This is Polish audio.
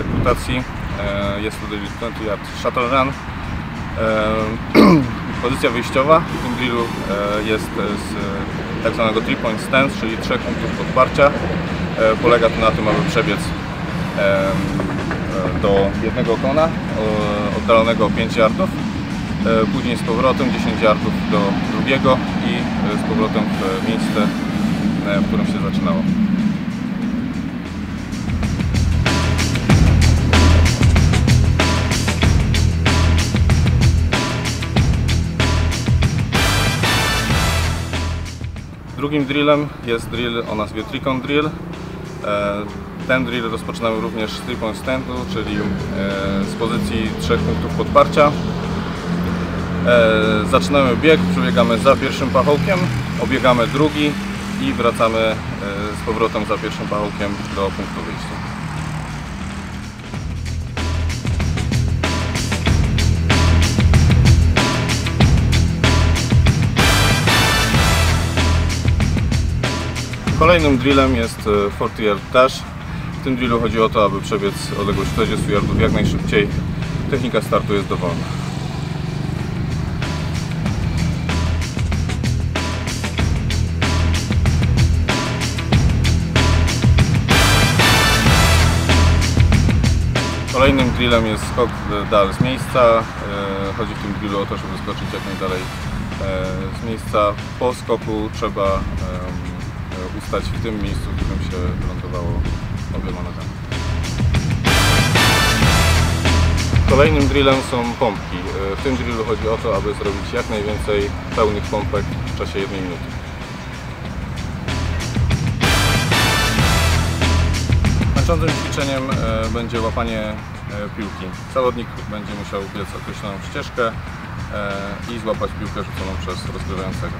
akrobacji. E, Jest to drill 20 yard shuttle run. E, Pozycja wyjściowa w tym drillu e, jest z tak zwanego 3 point stance, czyli trzech punktów podparcia. E, Polega to na tym, aby przebiec do jednego kona oddalonego o 5 yardów, później z powrotem 10 yardów do drugiego i z powrotem w miejsce, w którym się zaczynało. Drugim drillem jest drill o nazwie Tricon Drill. E, Ten drill rozpoczynamy również z three-point standu, czyli e, z pozycji trzech punktów podparcia. E, Zaczynamy bieg, przebiegamy za pierwszym pachołkiem, obiegamy drugi i wracamy z powrotem za pierwszym pachołkiem do punktu wyjścia. Kolejnym drillem jest e, 40 yard dash. W tym drillu chodzi o to, aby przebiec odległość 40 yardów jak najszybciej. Technika startu jest dowolna. Kolejnym drillem jest skok dal z miejsca. E, Chodzi w tym drillu o to, żeby skoczyć jak najdalej e, z miejsca. Po skoku trzeba e, ustać w tym miejscu, w którym się lądowało obiema nogami. Kolejnym drillem są pompki. W tym drillu chodzi o to, aby zrobić jak najwięcej pełnych pompek w czasie jednej minuty. Kończącym ćwiczeniem e, będzie łapanie e, piłki. Zawodnik będzie musiał biec określoną ścieżkę e, i złapać piłkę rzuconą przez rozgrywającego.